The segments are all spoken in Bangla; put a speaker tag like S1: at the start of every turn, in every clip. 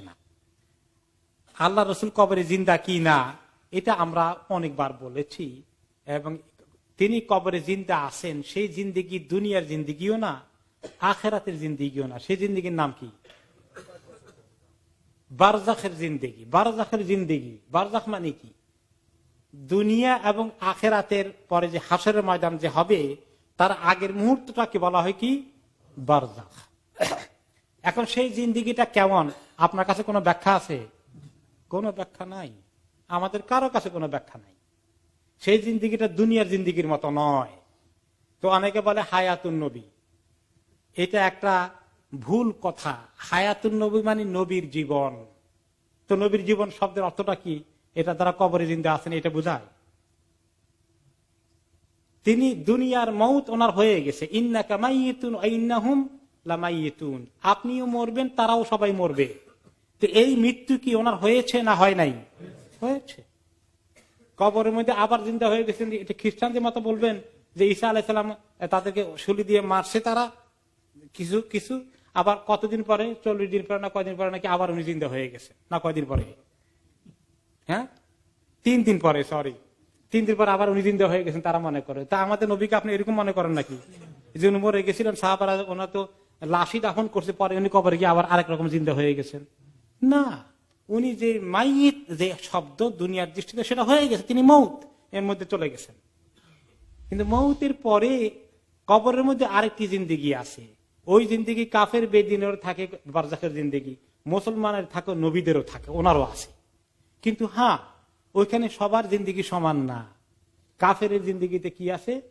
S1: না। আল্লাহ রসুল কবরে জিন্দা কি না, এটা আমরা অনেকবার বলেছি এবং তিনি কবরে জিন্দা আছেন, সেই জিন্দিগি দুনিয়ার জিন্দিগিও না, আখেরাতের জিন্দিগিও না। সেই জিন্দিগির নাম কি? বারজাখের জিন্দিগি। বারজাখের জিন্দিগি। বারজাখ মানে কি? দুনিয়া এবং আখেরাতের পরে যে হাসরের ময়দান যে হবে, তার আগের মুহূর্তটাকে বলা হয় কি? বারজাখ। এখন সেই জিন্দিগিটা কেমন? আপনার কাছে কোনো ব্যাখ্যা আছে? কোনো ব্যাখ্যা নাই। আমাদের কারও কাছে কোনো ব্যাখ্যা নাই। সেই জিন্দিগিটা দুনিয়ার জিন্দিগির মতো নয়। তো অনেকে বলে হায়াতুন নবী। এটা একটা ভুল কথা। হায়াতুন নবী মানে নবীর জীবন। তো নবীর জীবন শব্দের অর্থটা কি? এটা তারা কবরে জিন্দা আছেন, এটা বোঝায়। তিনি দুনিয়ার মৌত ওনার হয়ে গেছে। ইন্না কামাইতুন ইন্নাহুম লামাইতুন আপনিও মরবেন, তারাও সবাই মরবে। তো এই মৃত্যু কি ওনার হয়েছে না হয় নাই? হয়েছে। কবরের মধ্যে আবার জিন্দা হয়ে গেছেন। এটা খ্রিস্টানদের মতো বলবেন যে ঈসা আলাইসালাম তাদেরকে শুলি দিয়ে মারছে তারা। কিছু কিছু। আবার কতদিন পরে? চল্লিশ দিন পরে না কয়দিন পরে নাকি আবার উনি জিন্দা হয়ে গেছে না কয়দিন পরে? হ্যাঁ? তিন দিন পরে সরি তিন দিন পরে আবার উনি জিন্দা হয়ে গেছেন, তারা মনে করে। তা আমাদের নবীকে আপনি এরকম মনে করেন নাকি? যে উনি মরে গেছিলেন, সাহাবারা, ওনার তো লাশই দাফন করছে, পরে উনি কবরে গিয়ে আবার আরেক রকম জিন্দা হয়ে গেছেন। না, উনি যে মাইত যে শব্দ দুনিয়ার দৃষ্টিতে, সেটা হয়ে গেছে, তিনি মৌত, এর মধ্যে চলে গেছেন। কিন্তু মৌতের পরে কবরের মধ্যে আরেকটি জিন্দিগি আছে। ওই জিন্দিগি কাফের বেদিনের থাকে বারজাকের জিন্দিগি। মুসলমানের থাকে, নবীদেরও থাকে, ওনারও আছে। কিন্তু হ্যাঁ ওইখানে সবার জিন্দিগি সমান না। কাফের জিন্দিগিতে কি আছে?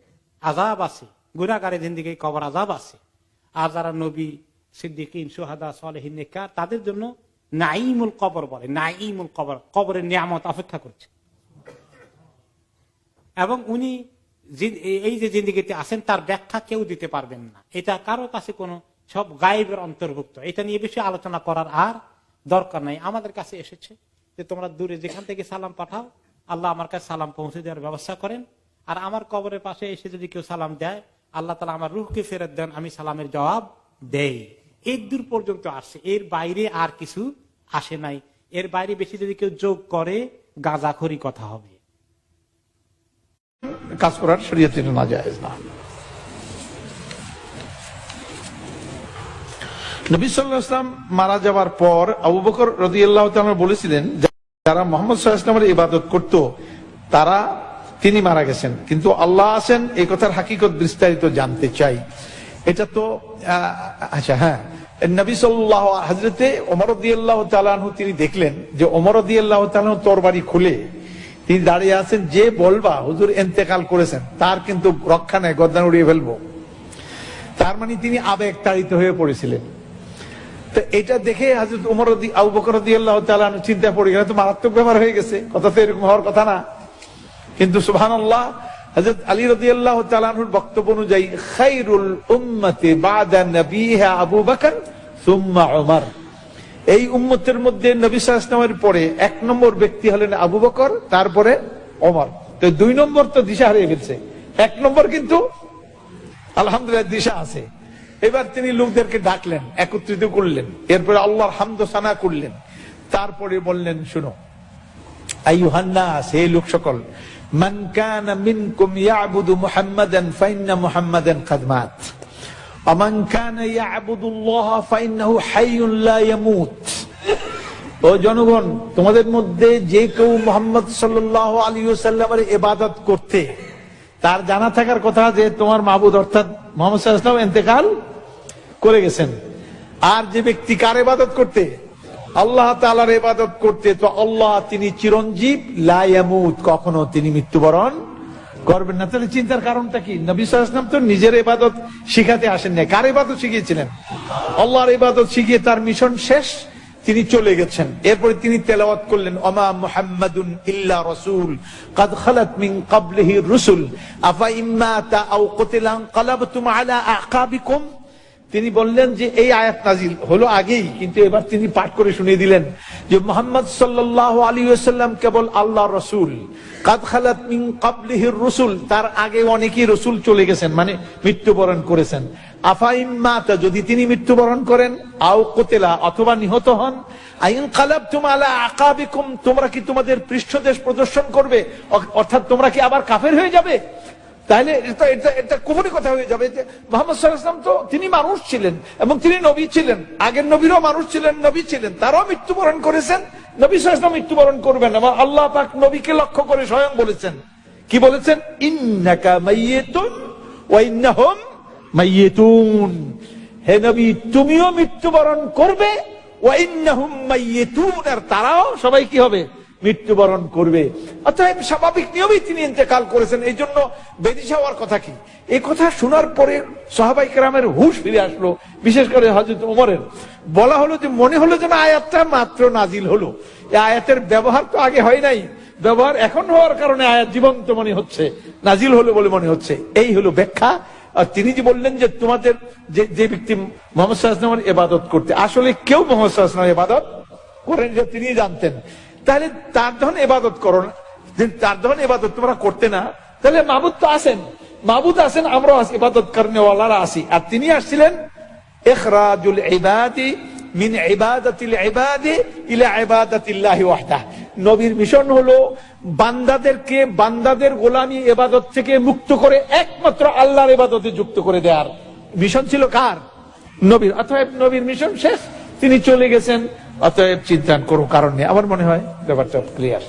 S1: আজাব আছে। গুণাগারের জিন্দিগি কবর আজাব আছে। আর যারা নবী, সিদ্দিকিন, সোহাদা, সলহিন তাদের জন্য নাইমুল কবর বলে নাইমুল কবর, কবরের নিয়ামত অপেক্ষা করছে। এবং উনি এই যে জিন্দিগিতে আসেন তার ব্যাখ্যা কেউ দিতে পারবেন না। এটা কারও কাছে কোনো সব গায়েবের অন্তর্ভুক্ত। এটা নিয়ে বেশি আলোচনা করার আর দরকার নাই। আমাদের কাছে এসেছে যে তোমরা দূরে যেখান থেকে সালাম পাঠাও, আল্লাহ আমার কাছে সালাম পৌঁছে দেওয়ার ব্যবস্থা করেন। আর আমার কবরের পাশে এসে যদি কেউ সালাম দেয় আল্লাহ তালা আমার রুহকে ফেরত দেন, আমি সালামের জবাব দেই। এর দূর পর্যন্ত আসছে এর বাইরে আর কিছু আসে নাই। এর বাইরে বেশি যদি কেউ যোগ করে, গাঁজাখড়ি কথা হবে।
S2: কাজ করার নবী সাল্লাহ ইসলাম মারা যাওয়ার পর আবু বকর আল্লাহ বলেছিলেন, যারা মোহাম্মদ ইবাদত করত, তারা তিনি মারা গেছেন। কিন্তু আল্লাহ আছেন, এই কথার হাকিকত বিস্তারিত জানতে চাই। এটা তো আচ্ছা হ্যাঁ। নবী সাল্লাহ হাজরতে ওমরদিয়াল্লাহ তালাহু তিনি দেখলেন যে ওমরদিয়াল্লাহ তালাহ তরবারি খুলে তিনি দাঁড়িয়ে আছেন, যে বলবা, হুজুর এন্তেকাল করেছেন, তার কিন্তু রক্ষা নেই গদ্দান উড়িয়ে ফেলব। তার মানে তিনি আবেগ তাড়িত হয়ে পড়েছিলেন। তো এটা দেখে হাজরত উমর আবু বকর আল্লাহ তালু চিন্তা পড়ে গেলে তো মারাত্মক ব্যাপার হয়ে গেছে, কথা তো এরকম হওয়ার কথা না। কিন্তু সুহান আল্লাহ হজরত আলী রদি আল্লাহ বক্তব্য অনুযায়ী, খাইরুল উম্মতে বাদা নবীহা আবু বকর সুম্মা উমর। এই উম্মতের মধ্যে নবী সালামের পরে এক নম্বর ব্যক্তি হলেন আবু বকর, তারপরে ওমর। তো দুই নম্বর তো দিশা হারিয়ে ফেলছে। এক নম্বর কিন্তু আলহামদুলিল্লাহ দিশা আছে। এবার তিনি লোকদেরকে ডাকলেন, একত্রিত করলেন। এরপরে আল্লাহর হামদ সানা করলেন। তারপরে বললেন, শুনো আইহান্না সেই লোক সকল মান কানা মিনকুম ইয়াবুদু মুহাম্মাদান ফাইন্না মুহাম্মাদান কাদ মাত। ওয়া মান কানা ইয়াবুদুল্লাহ ফাইন্নাহু হাইয়ুন লা ইয়ামুত। ও জনগণ, তোমাদের মধ্যে যে কেউ মোহাম্মদ সাল্লাহ আলী সাল্লামের এবাদত করতে, তার জানা থাকার কথা যে তোমার মাবুদ অর্থাৎ মোহাম্মদ সাল্লাহ ইন্তেকাল করে গেছেন। আর যে ব্যক্তি কার ইবাদত করতে আল্লাহ তালার ইবাদত করতে তো আল্লাহ তিনি চিরঞ্জীব লায়ামুদ কখনো তিনি মৃত্যুবরণ করবেন না। তাহলে চিন্তার কারণটা কি? নবী সালাম তো নিজের ইবাদত শিখাতে আসেন না কার ইবাদত শিখিয়েছিলেন? আল্লাহর ইবাদত শিখিয়ে তার মিশন শেষ, তিনি চলে গেছেন। এরপরে তিনি তেলাওয়াত করলেন, অমা মুহাম্মাদুন ইল্লা রসুল, কাদ খালাত মিন কাবলিহি রসুল, আফা ইম্মাতা আও কালাবতুম আলা আকাবিকুম? তিনি বললেন যে এই আয়াত নাজিল হলো আগেই, কিন্তু এবার তিনি পাঠ করে শুনিয়ে দিলেন যে মোহাম্মদ সাল্লাহ আলী কেবল আল্লাহ রসুল। কাদ খালাত মিন কাবলিহির রসুল, তার আগে অনেকেই রসুল চলে গেছেন মানে মৃত্যুবরণ করেছেন। আফাইম মাতা, যদি তিনি মৃত্যুবরণ করেন, আও কোতেলা, অথবা নিহত হন, আইন কালাব আলা আকাবিকুম, তোমরা কি তোমাদের পৃষ্ঠদেশ প্রদর্শন করবে? অর্থাৎ তোমরা কি আবার কাফের হয়ে যাবে? তাহলে এটা এটা এটা কথা হয়ে যাবে যে মোহাম্মদ সাল্লাম তো তিনি মানুষ ছিলেন এবং তিনি নবী ছিলেন। আগের নবীরও মানুষ ছিলেন, নবী ছিলেন। তারাও মৃত্যুবরণ করেছেন। নবী সাল্লাম মৃত্যুবরণ করবেন এবং আল্লাহ পাক নবীকে লক্ষ্য করে স্বয়ং বলেছেন। কি বলেছেন? ইন্নাকা মাইয়েতুন ওয়া ইন্নাহুম মাইয়িতুন। হে নবী, তুমিও মৃত্যুবরণ করবে। ওয়া ইন্নাহুম মাইয়িতুন। আর তারাও সবাই কি হবে? মৃত্যুবরণ করবে। অতএব স্বাভাবিক নিয়মেই তিনি ইন্তেকাল করেছেন। এই জন্য বেদিশা হওয়ার কথা কি? এই কথা শোনার পরে সাহাবাই কেরামের হুশ ফিরে আসলো, বিশেষ করে হজরত উমরের। বলা হলো যে, মনে হলো যেন আয়াতটা মাত্র নাজিল হলো। আয়াতের ব্যবহার তো আগে হয় নাই। ব্যবহার এখন হওয়ার কারণে আয়াত জীবন্ত মনে হচ্ছে নাজিল হলো বলে মনে হচ্ছে। এই হলো ব্যাখ্যা। আর তিনি যে বললেন যে, তোমাদের যে যে ব্যক্তি মোহাম্মদ সাল্লামের এবাদত করতে, আসলে কেউ মোহাম্মদ সাল্লামের এবাদত করেন যে তিনি জানতেন। তাহলে তার যখন এবাদত করো না তার যখন এবাদত তোমরা করতে না, তাহলে মাবুদ তো আসেন মাবুদ আসেন আমরাও আসি ইবাদত করেওয়ালারা আসি আর তিনি আসছিলেন, ইখরাজুল ইবাদি মিন ওয়াহদাহ। নবীর মিশন হলো, বান্দাদেরকে, বান্দাদের গোলামি এবাদত থেকে মুক্ত করে একমাত্র আল্লাহর ইবাদতে যুক্ত করে দেওয়ার। মিশন ছিল কার? নবীর। অতএব নবীর মিশন শেষ। তিনি চলে গেছেন অতএব চিন্তা করো কারণ নেই। আমার মনে হয় ব্যাপারটা ক্লিয়ার